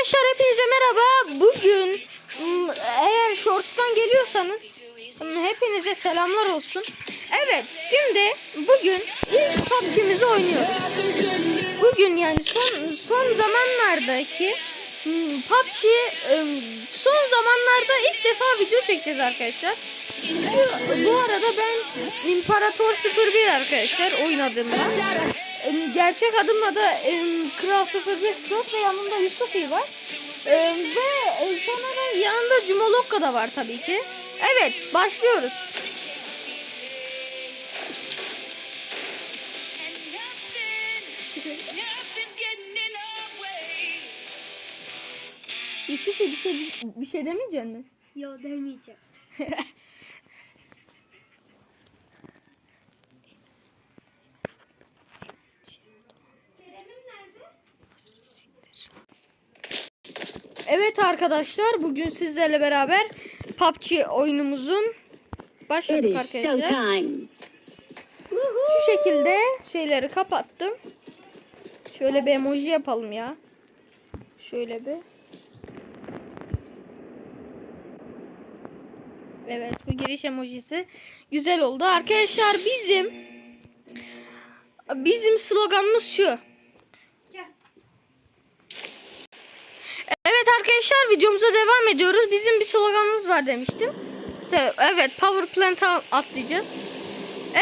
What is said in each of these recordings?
Arkadaşlar hepinize merhaba. Bugün eğer Shorts'tan geliyorsanız hepinize selamlar olsun. Evet şimdi bugün ilk PUBG'mizi oynuyoruz. Bugün yani son son zamanlardaki PUBG son zamanlarda ilk defa video çekeceğiz arkadaşlar. Şu, bu arada ben İmparator 01 arkadaşlar oynadığımda. Gerçek adımla da Kral 01 Pro ve yanında Yusufi var. Ve e, sonra da yanında Cumolokka da var tabii ki. Evet başlıyoruz. Yusufi bir şey bir şey demeyecek mi? Yo demeyeceğim. Evet arkadaşlar bugün sizlerle beraber PUBG oyunumuzun başladık arkadaşlar. Şu şekilde şeyleri kapattım. Şöyle bir emoji yapalım ya. Şöyle bir. Evet bu giriş emojisi güzel oldu. Arkadaşlar bizim bizim sloganımız şu. Evet arkadaşlar videomuza devam ediyoruz. Bizim bir sloganımız var demiştim. De- Evet Power Plant'a atlayacağız.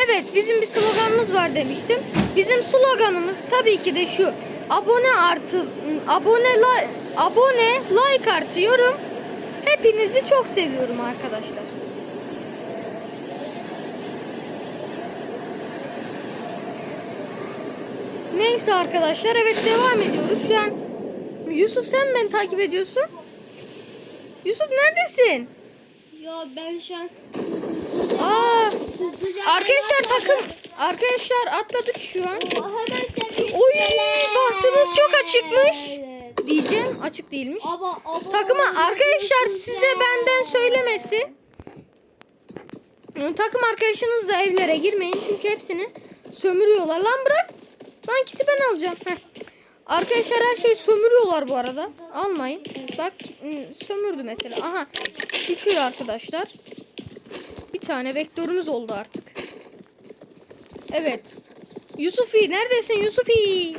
Evet bizim bir sloganımız var demiştim. Bizim sloganımız tabii ki de şu. Abone artı abone like abone like artı yorum. Hepinizi çok seviyorum arkadaşlar. Neyse arkadaşlar evet devam ediyoruz. Şu an Yusuf sen beni takip ediyorsun. Yusuf neredesin? Yo ben şu an Aa, arkadaşlar takım arkadaşlar atladık şu an. Oy bahtımız çok açıkmış. Diyeceğim açık değilmiş. Takıma arkadaşlar size benden söylemesi. Takım arkadaşınızla evlere girmeyin çünkü hepsini sömürüyorlar. Lan bırak. Lan kiti ben alacağım. Heh. Arkadaşlar her şeyi sömürüyorlar bu arada. Almayın. Bak ım, sömürdü mesela. Aha. Şükür arkadaşlar. Bir tane vektörümüz oldu artık. Evet. Yusufi neredesin Yusufi?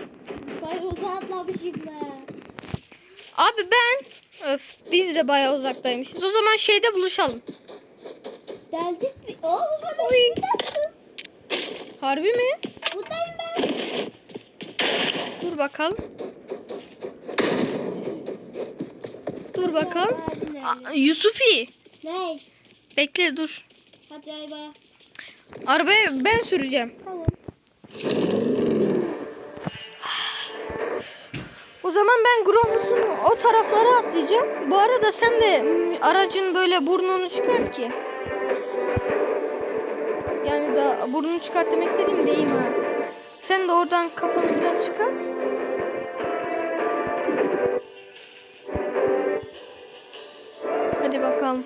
Ben uzatlamışım ben. Abi ben öf biz de bayağı uzaktaymışız. O zaman şeyde buluşalım. Deldik mi? Oo. Harbi mi? Buradayım ben. Dur bakalım. Dur bakalım. Aa, Yusufi Ne? bekle dur. Hadi ay baya. Arabayı ben süreceğim. Tamam. O zaman ben Gromlus'un o taraflara atlayacağım. Bu arada sen de aracın böyle burnunu çıkar ki. Yani da burnunu çıkart demek istediğim değil ha. Sen de oradan kafanı biraz çıkart. Hadi bakalım.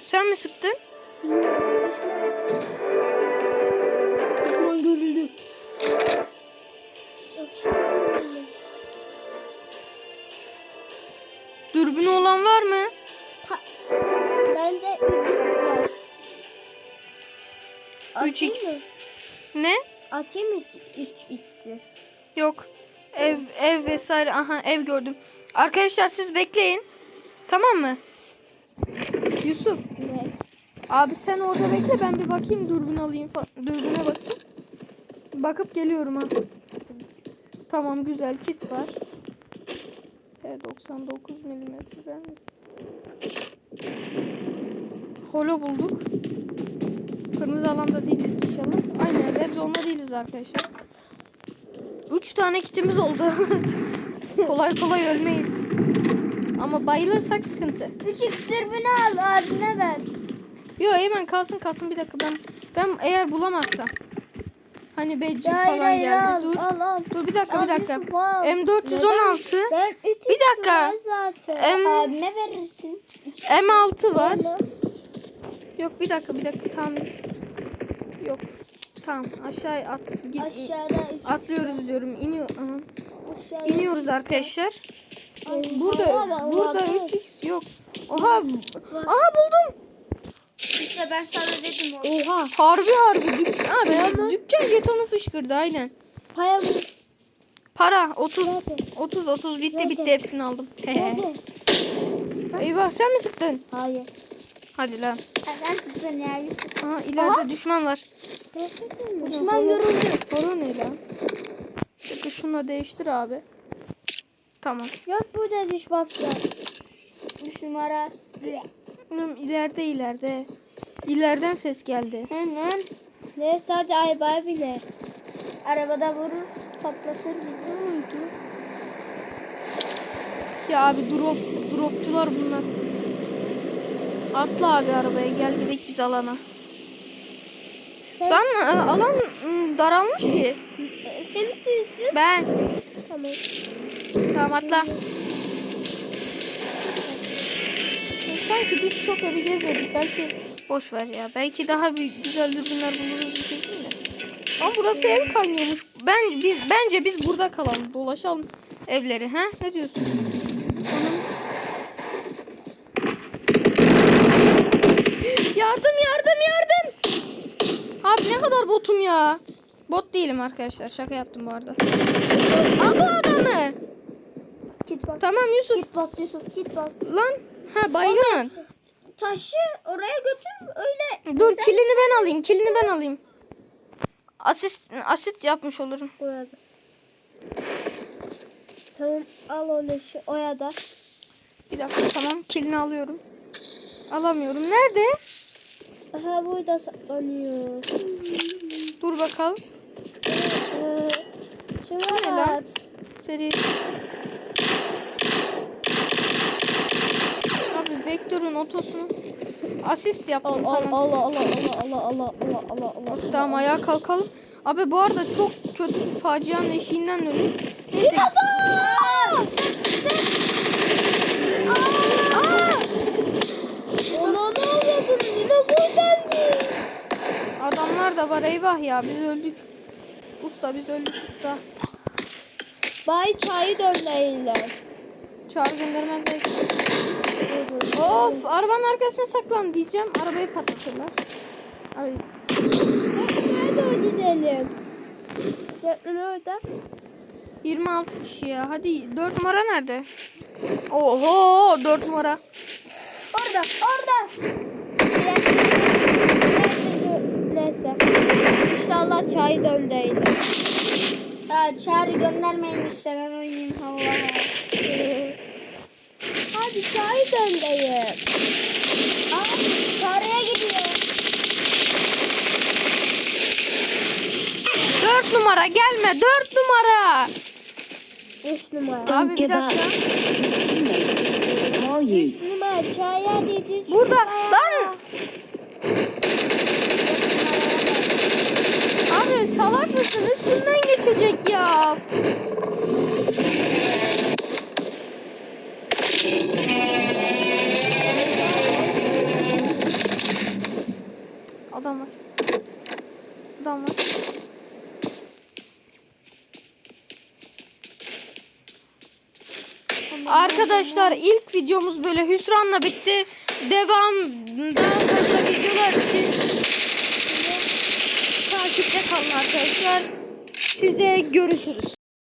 Sen mi sıktın? 3x. mı? Ne? Atayım mı 3x'i? Yok. Ev ev vesaire. Aha ev gördüm. Arkadaşlar siz bekleyin. Tamam mı? Yusuf. Ne? Abi sen orada bekle ben bir bakayım dürbün alayım dürbüne bakayım. Bakıp geliyorum ha. Tamam güzel kit var. P99 milimetre ben. Holo bulduk. Kırmızı alanda değiliz inşallah. Aynen red zone'da değiliz arkadaşlar. Üç tane kitimiz oldu. kolay kolay ölmeyiz. Ama bayılırsak sıkıntı. 3x dürbünü al abine ver. Yo hemen kalsın kalsın bir dakika ben ben eğer bulamazsam. Hani Hayır falan hayır geldi. al, Dur. al al. Dur bir dakika bir Al dakika. Yusuf, al. M416 Ben 3x Bir dakika. zaten. Em- Abime verirsin. M6 var. Al. Yok bir dakika bir dakika tam yok. Tamam aşağıya at, git, Aşağıda 3x atlıyoruz diyorum. İniyor. Aha. gidiyoruz arkadaşlar. Burada burada 3x yok. Oha. Aha buldum. İşte ben sana dedim o. Oha. Harbi harbi. Dük abi dükkan jetonu fışkırdı aynen. Paya mı? Para 30. Nerede? 30 30 bitti Nerede? bitti hepsini aldım. Nerede? Eyvah sen mi sıktın? Hayır. Hadi lan. Sen sıktın ya Yusuf. Aha ileride düşman var. Düşman görüldü. Horo ne lan? Peki şunu değiştir abi. Tamam. Yok burada düşman falan. Üç numara. Oğlum ileride ileride. İleriden ses geldi. Hemen. Neyse hadi ay bay bile. Arabada vurur patlatır bizi. Ya abi drop dropçular bunlar. Atla abi arabaya gel gidelim biz alana. Sen, Lan e, alan ım, daralmış ki. Kim süsü? Ben. Tamam. Tamam atla. Ya Sanki biz çok evi gezmedik. Belki boş ver ya. Belki daha bir güzel dürbünler buluruz diyecektim de. Ama burası ev kaynıyormuş. Ben biz bence biz burada kalalım. Dolaşalım evleri. Ha? Ne diyorsun? Abi ne kadar botum ya. Bot değilim arkadaşlar. Şaka yaptım bu arada. Al bu adamı. Git bas. Tamam Yusuf. Git bas Yusuf git bas. Lan. Ha baygın. Taşı oraya götür öyle. Dur kilini ben alayım. Kilini ben alayım. Asist asit yapmış olurum. Orada. Tamam al o leşi oya da. Bir dakika tamam. Kilini alıyorum. Alamıyorum. Nerede? Aha burada saklanıyor. Dur bakalım. Ee, şunu ne at. Seri. Abi vektörün otosunu asist yaptım. Allah tamam. Allah Allah Allah Allah Allah Allah Allah. Tamam ayağa kalkalım. Abi bu arada çok kötü bir facianın eşiğinden dönüyor. Neyse. Sen, sen, var eyvah ya biz öldük. Usta biz öldük usta. Bay çayı dönleyle. Çağrı göndermezler ki. Of arabanın arkasına saklan diyeceğim. Arabayı patlatırlar. Ay, Nerede o gidelim? Dörtlü orada. 26 kişi ya. Hadi 4 numara nerede? Oho 4 numara. Orada, orada. Neyse. İnşallah çay döndüyle. Ya çağrı göndermeyin işte ben oynayayım Allah. Hadi çay döndeyim. Aa, çağrıya gidiyor. 4 numara gelme 4 numara. Üç numara. Abi bir dakika. Üç numara çaya dedi. Burada lan. Abi salak mısın? Üstünden geçecek ya. Adam var. Adam var. Arkadaşlar ilk videomuz böyle hüsranla bitti. Devam daha fazla videolar için takipte kalın arkadaşlar. Size görüşürüz.